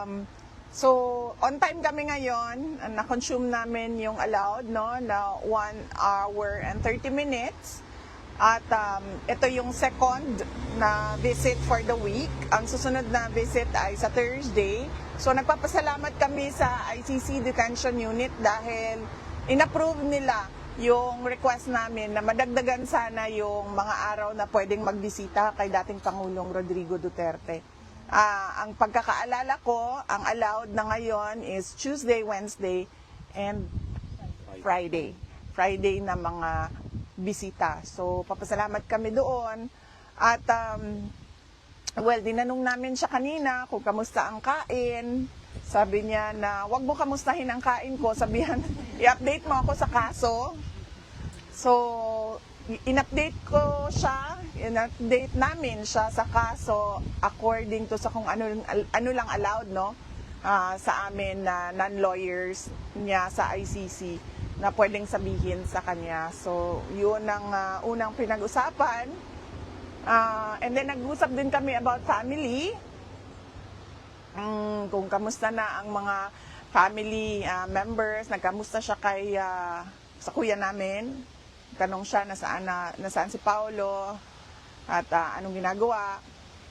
um, so, on time kami ngayon. Na-consume namin yung allowed, no, na 1 hour and 30 minutes. At um, ito yung second na visit for the week. Ang susunod na visit ay sa Thursday. So nagpapasalamat kami sa ICC Detention Unit dahil inapprove nila yung request namin na madagdagan sana yung mga araw na pwedeng magbisita kay dating Pangulong Rodrigo Duterte. Ah, ang pagkakaalala ko, ang allowed na ngayon is Tuesday, Wednesday, and Friday. Friday na mga bisita. So, papasalamat kami doon. At, um, well, dinanong namin siya kanina kung kamusta ang kain. Sabi niya na, wag mo kamustahin ang kain ko. Sabihan, i-update mo ako sa kaso. So, in-update ko siya, in-update namin siya sa kaso according to sa kung ano, ano lang allowed, no? Ah, sa amin na non-lawyers niya sa ICC na pwedeng sabihin sa kanya. So, yun ang ah, unang pinag-usapan. Ah, and then nag-usap din kami about family. Mm, kung kamusta na ang mga family ah, members, nagkamusta siya kay ah, sa kuya namin. Tanong siya nasaan, na, nasaan si Paolo at ah, anong ginagawa.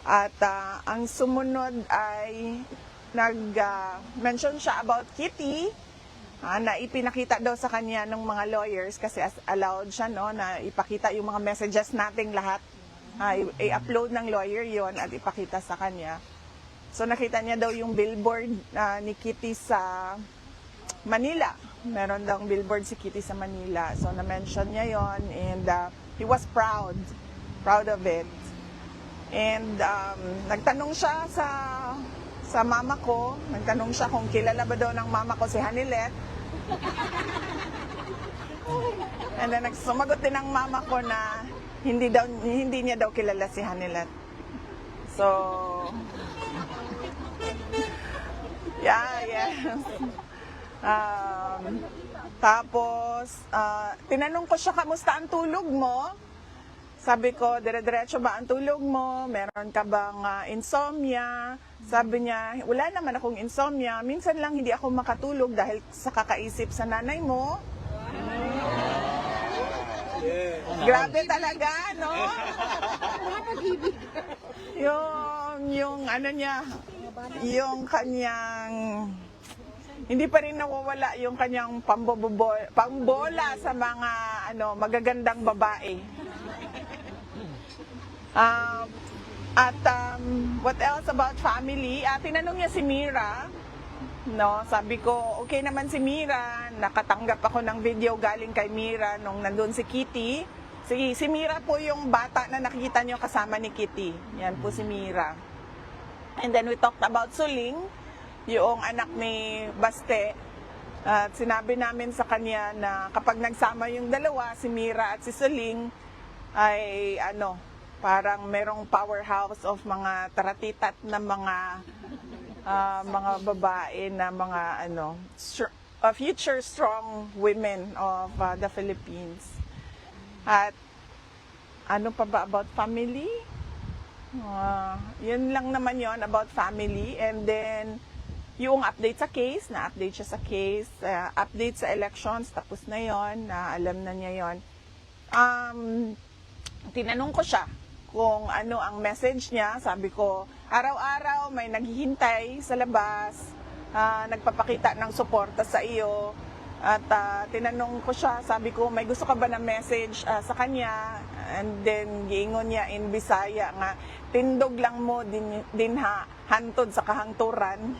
At ah, ang sumunod ay nag-mention siya about Kitty ah, na ipinakita daw sa kanya ng mga lawyers kasi as allowed siya no, na ipakita yung mga messages nating lahat. Ah, i- i-upload ng lawyer yon at ipakita sa kanya. So nakita niya daw yung billboard ah, ni Kitty sa Manila. Meron daw billboard si Kitty sa Manila. So na-mention niya yon and ah, he was proud. Proud of it. And um, nagtanong siya sa sa mama ko, nagtanong siya kung kilala ba daw ng mama ko si Hanilet. And then nagsumagot din ng mama ko na hindi daw hindi niya daw kilala si Hanilet. So Yeah, yes. Um, tapos, ah, tinanong ko siya, kamusta ang tulog mo? Sabi ko, dire-diretso ba ang tulog mo? Meron ka bang ah, insomnia? Sabi niya, wala naman akong insomnia. Minsan lang hindi ako makatulog dahil sa kakaisip sa nanay mo. Grabe talaga, no? yung, yung ano niya, yung kanyang, hindi pa rin nawawala yung kanyang pambobobo, pambola sa mga ano magagandang babae. Um, at um, what else about family? Ah, tinanong niya si Mira. No, sabi ko, okay naman si Mira. Nakatanggap ako ng video galing kay Mira nung nandun si Kitty. Si, si Mira po yung bata na nakikita niyo kasama ni Kitty. Yan po si Mira. And then we talked about Suling, yung anak ni Baste. At sinabi namin sa kanya na kapag nagsama yung dalawa, si Mira at si Suling, ay ano, parang merong powerhouse of mga taratitat na mga ah, mga babae na mga ano, uh, future strong women of ah, the Philippines. At ano pa ba about family? Ah, yun lang naman yon about family. And then, yung update sa case, na-update siya sa case, ah, update sa elections, tapos na yon na alam na niya yon Um, tinanong ko siya kung ano ang message niya. Sabi ko, araw-araw may naghihintay sa labas, ah, nagpapakita ng suporta sa iyo. At ah, tinanong ko siya, sabi ko, may gusto ka ba na message ah, sa kanya? And then, giingon niya in Bisaya nga, tindog lang mo din, din ha, hantod sa kahangturan.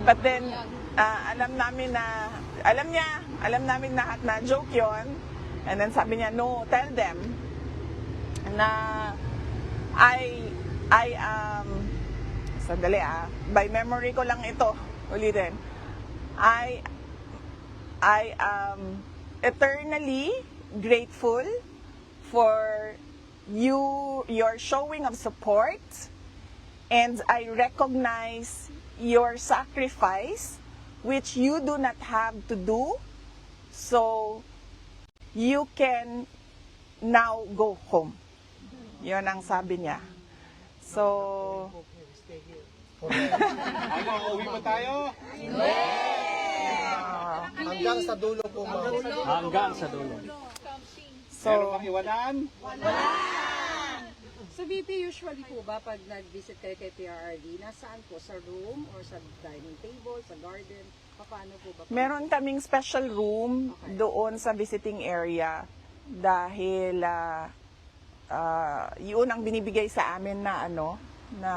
But then, ah, alam namin na, alam niya, alam namin na, na joke yon. And then sabi niya, no, tell them na I, I um, sandali ah, by memory ko lang ito, ulitin. I, I am eternally grateful for you, your showing of support, and I recognize your sacrifice, which you do not have to do, so you can now go home. Yun ang sabi niya. So, Ano, uwi pa tayo? Hanggang sa dulo po, ma'am. Hanggang sa dulo. Meron So, bang iwanan? So VP, usually po ba pag nag-visit kayo kay PRRD, nasaan po? Sa room or sa dining table, sa garden? Paano po ba? meron kaming special room doon sa visiting area dahil ah, ah, yun ang binibigay sa amin na ano, na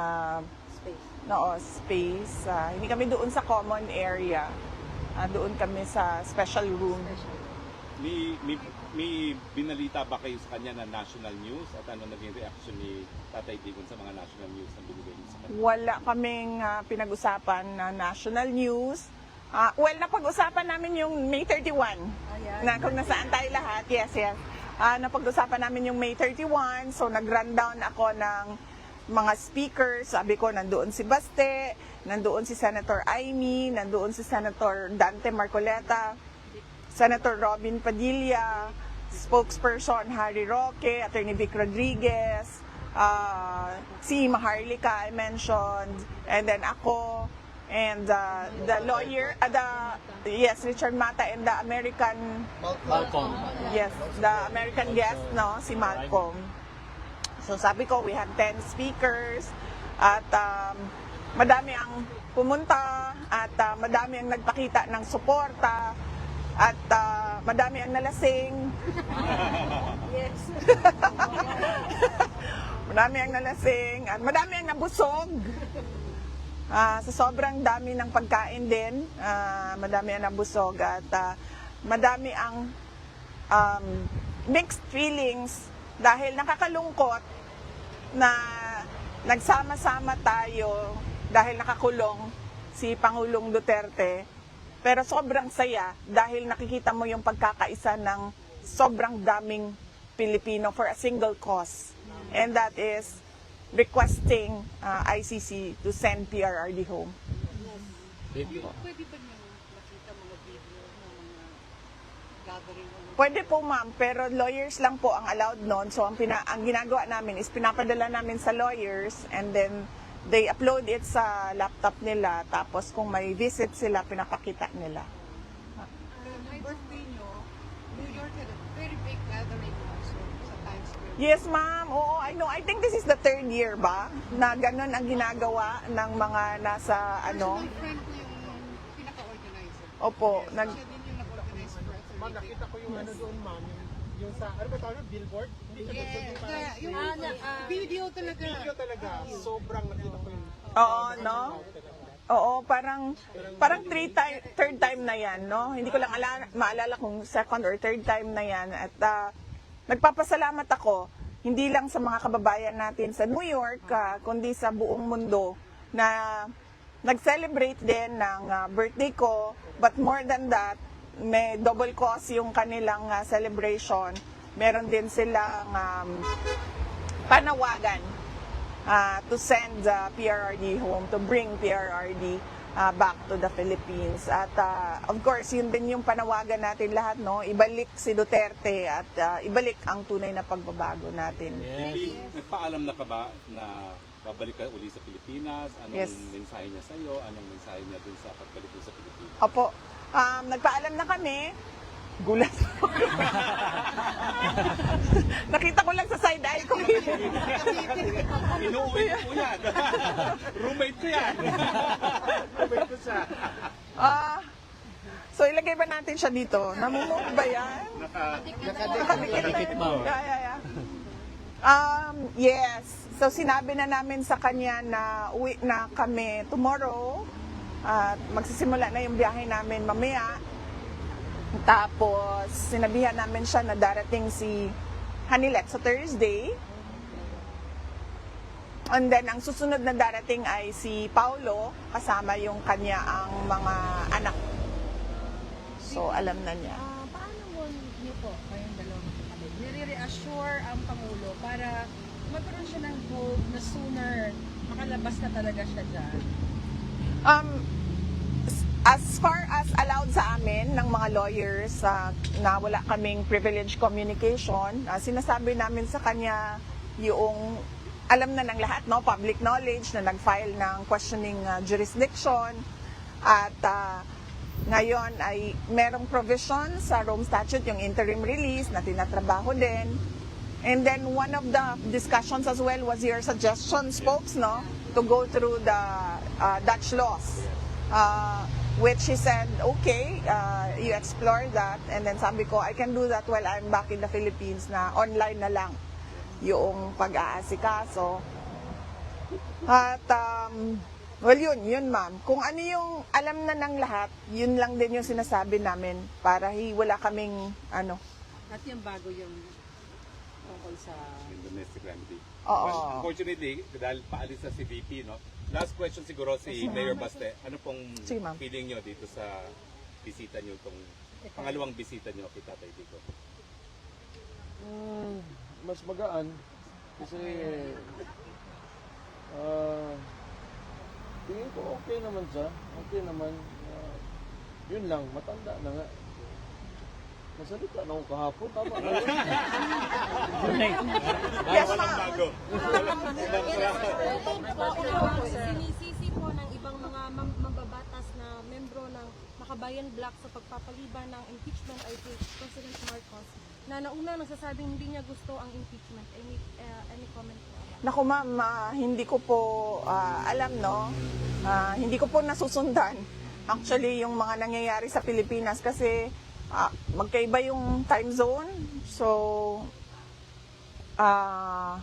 Space. no, space. Ah, hindi kami doon sa common area. Ah, doon kami sa special room. May, may, may binalita ba kayo sa kanya na national news? At ano naging reaction ni Tatay Digon sa mga national news na binigay niyo sa kanya? Wala kaming ah, pinag-usapan na national news. Ah, well, napag-usapan namin yung May 31. Ayan. Na kung nasaan tayo lahat. Yes, yes. Ah, napag-usapan namin yung May 31. So, nag-rundown ako ng mga speakers. Sabi ko, nandoon si Baste, nandoon si Senator Amy, nandoon si Senator Dante Marcoleta, Senator Robin Padilla, spokesperson Harry Roque, Attorney Vic Rodriguez, uh, si Maharlika I mentioned, and then ako, and uh, the lawyer, uh, the, yes, Richard Mata, and the American, Malcolm. yes, the American guest, no, si Malcolm. So sabi ko, we have 10 speakers, at um, madami ang pumunta, at uh, madami ang nagpakita ng suporta, at uh, madami ang nalasing, Yes. Madami ang nalasing at madami ang nabusog. Ah, sa sobrang dami ng pagkain din, ah, madami ang nabusog at ah, madami ang um, mixed feelings dahil nakakalungkot na nagsama-sama tayo dahil nakakulong si Pangulong Duterte. Pero sobrang saya dahil nakikita mo yung pagkakaisa ng sobrang daming Pilipino for a single cause. And that is requesting uh, ICC to send PRRD home. Pwede ba niyo makita mga video ng mga gathering? ng- Pwede po ma'am, pero lawyers lang po ang allowed noon. So ang, pina, ang ginagawa namin is pinapadala namin sa lawyers and then they upload it sa laptop nila. Tapos kung may visit sila, pinapakita nila. my birthday nyo, New York had a very big gathering also sa Times Square. Yes, ma'am. Oo, I know. I think this is the third year ba na ganun ang ginagawa ng mga nasa ano. Personal friend ko yung pinaka-organizer. Opo, nag Siya din yung nag-organize for a 30 Ma'am, nakita ko yung ano doon, ma'am. Yung, yung sa, ano ba tawag? Billboard? Hindi siya Yes, billboard, yung parang yung Ah, na- ah, video talaga. video talaga. Sobrang nakita ko yung Oo, no? Oo, parang parang three time, third time na yan, no? Hindi ko lang ala, maalala kung second or third time na yan. At ah, nagpapasalamat ako, hindi lang sa mga kababayan natin sa New York, ah, kundi sa buong mundo na nag-celebrate din ng ah, birthday ko. But more than that, may double cause yung kanilang ah, celebration. Meron din silang um, panawagan uh, to send uh, PRRD home, to bring PRRD uh, back to the Philippines. At uh, of course, yun din yung panawagan natin lahat, no? Ibalik si Duterte at uh, ibalik ang tunay na pagbabago natin. Yes. Hindi, nagpaalam na ka ba na babalik ka uli sa Pilipinas? Anong Yes. mensahe niya sa iyo? Anong mensahe niya dun sa pagbalik mo sa Pilipinas? Opo, um, nagpaalam na kami. Gulat. Nakita ko lang sa side eye ko. Inuuwi ko po yan. Roommate ko yan. Wait ko siya. Ah, so ilagay ba natin siya dito? Namumove ba yan? Nakadikit ba? Yeah, yeah, yeah. Um, yes. So sinabi na namin sa kanya na uwi na kami tomorrow. At magsisimula na yung biyahe namin mamaya. Tapos sinabihan namin siya na darating si Hanilet sa Thursday. And then ang susunod na darating ay si Paulo kasama yung kanya ang mga anak. So alam na niya. Ah, paano mo niyo po kayong dalawang kapatid? Nire-reassure ang Pangulo para magkaroon siya ng hope na sooner makalabas na talaga siya dyan. Um, as far as allowed sa amin ng mga lawyers ah, na wala kaming privilege communication, ah, sinasabi namin sa kanya yung alam na ng lahat, no? Public knowledge na nag-file ng questioning uh, jurisdiction at uh, ngayon ay merong provision sa Rome Statute, yung interim release na tinatrabaho din. And then one of the discussions as well was your suggestions, folks, no? To go through the uh, Dutch laws. Uh, which he said, okay, uh, you explore that. And then sabi ko, I can do that while I'm back in the Philippines na online na lang yung pag-aasikaso. At, um, well, yun, yun ma'am. Kung ano yung alam na ng lahat, yun lang din yung sinasabi namin para hi, wala kaming, ano, At yung bago yung tungkol sa in domestic remedy. Oo. Well, unfortunately, dahil paalis na si VP, no? Last question siguro si Mayor Baste. Ano pong Sige, ma'am. feeling nyo dito sa bisita nyo, itong pangalawang bisita nyo kay Tatay Dico? Hmm, mas magaan kasi ah tingin ko okay naman siya. Okay naman. Ah, yun lang, matanda na nga. Masalita na ako kahapon. Tama na yun. Yes, Walang ma'am. bago. sinisisi po ng ibang mga mam- mababatas na membro ng Makabayan Black sa pagpapaliban ng impeachment ay kay President Marcos na nauna nagsasabing hindi niya gusto ang impeachment. Any, uh, any comment po? Naku ma'am, ah, hindi ko po ah, alam no. Ah, hindi ko po nasusundan actually yung mga nangyayari sa Pilipinas kasi ah, magkaiba yung time zone. So ah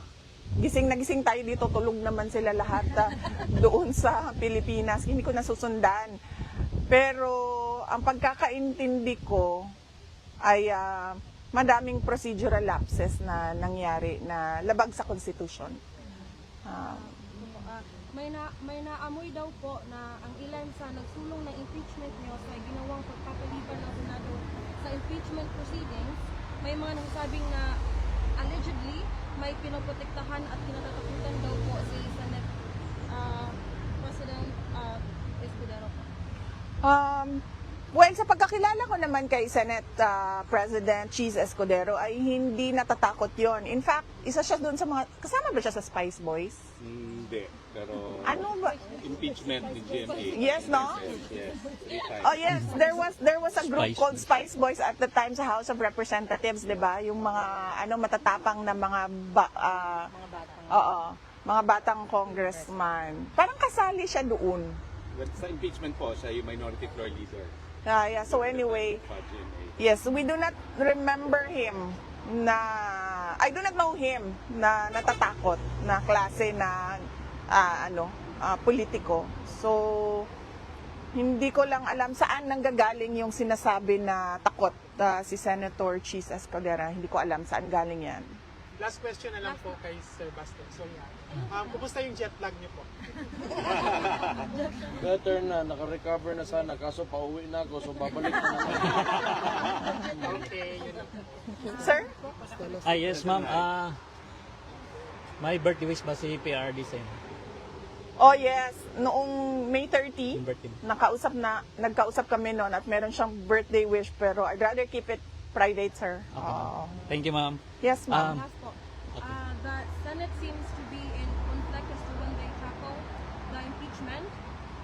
gising na gising tayo dito, tulog naman sila lahat ah, doon sa Pilipinas. Hindi ko nasusundan. Pero ang pagkakaintindi ko ay ah, madaming procedural lapses na nangyari na labag sa Constitution. Ah, may na may naamoy daw po na ang ilan sa nagsulong ng impeachment niyo sa ginawang pagpapaliban ng Senado sa impeachment proceedings, may mga nagsasabing na allegedly may pinoprotektahan at kinatatakutan daw po si Senate ah, President uh, Escudero po. Um, well, sa pagkakilala ko naman kay Senate ah, President Cheese Escudero ay hindi natatakot yon. In fact, isa siya doon sa mga, kasama ba siya sa Spice Boys? Hindi. Pero Ano ba? impeachment ni GMA. Yes, no? Yes, yes. Three times. Oh yes, there was there was a group Spice called Boys. Spice Boys at the time sa House of Representatives, 'di ba? Yung mga ano matatapang na mga ba, ah, mga batang. oo, mga batang congressman. Parang kasali siya doon. Well, sa impeachment po, siya yung minority floor leader. Ah, yeah, so anyway, GMA. Yes, we do not remember him na I do not know him na natatakot na klase na ah, ano, ah, politiko. So hindi ko lang alam saan nanggagaling yung sinasabi na takot ah, si Senator Cheese Escudera. Hindi ko alam saan galing yan. Last question na lang po kay Sir Baste. So, yeah. Um, kumusta yung jet lag niyo po? Better na, naka-recover na sana. Kaso pauwi na ako, so babalik na naman. Okay, yun lang. Sir? Ah, yes, ma'am. Ah, my birthday wish ba si PRD sa inyo? Oh yes, noong May 30, Yung birthday. nakausap na, nagkausap kami noon at meron siyang birthday wish pero I'd rather keep it private, sir. Okay. Oo. Thank you, ma'am. Yes, ma'am. Um, Last po, uh, the Senate seems to be in conflict as to when they tackle the impeachment.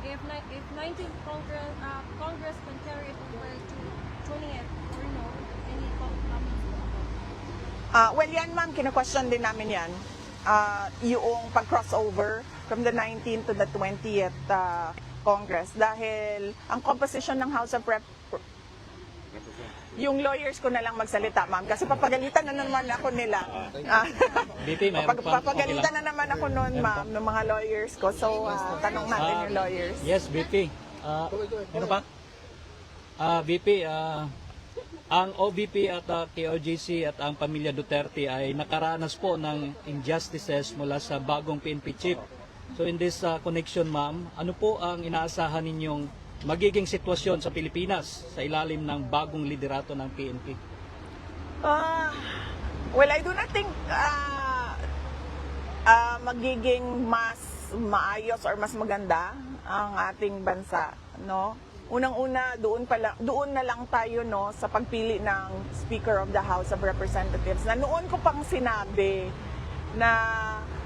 If, ni- if 19th Congress, uh, Congress can carry it over to 20th or no, any com- comments po Ah, well, yan ma'am, kina-question din namin yan. Ah, yung pag-crossover from the 19th to the 20th ah, Congress. Dahil ang composition ng House of Rep yung lawyers ko na lang magsalita, ma'am. Kasi papagalitan na naman ako nila. Ah, BP, mayroon papag- pa. papagalitan na naman ako noon, ma'am, ng mga lawyers ko. So, ah, tanong natin Ah, yung lawyers. Yes, BP. Ah, ano pa? Ah, BP, ah, ang OBP at ah, KOJC at ang pamilya Duterte ay nakaranas po ng injustices mula sa bagong PNP chief. So in this ah, connection, ma'am, ano po ang inaasahan ninyong magiging sitwasyon sa Pilipinas sa ilalim ng bagong liderato ng PNP? Ah, well, I do not think ah, ah, magiging mas maayos or mas maganda ang ating bansa, no? Unang-una, doon pa lang, doon na lang tayo no sa pagpili ng Speaker of the House of Representatives. Na noon ko pang sinabi na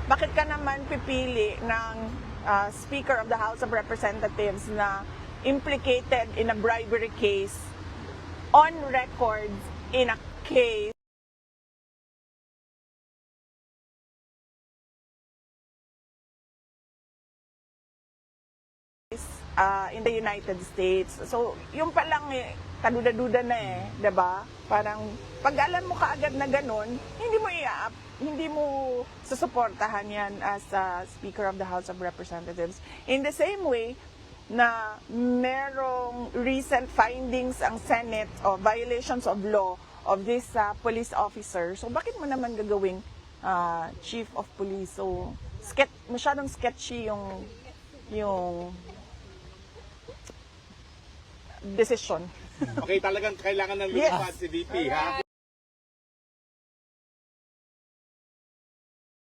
bakit ka naman pipili ng ah, Speaker of the House of Representatives na implicated in a bribery case on record in a case uh, in the United States. So, yung pa lang eh, kaduda-duda na eh, ba? Parang pag alam mo kaagad na ganun, hindi mo i hindi mo susuportahan yan as a Speaker of the House of Representatives. In the same way na merong recent findings ang Senate of violations of law of this uh, police officer. So bakit mo naman gagawing uh, chief of police? So sketch, masyadong sketchy yung yung decision. Okay, talagang kailangan ng Yes. lumipad si VP, ha?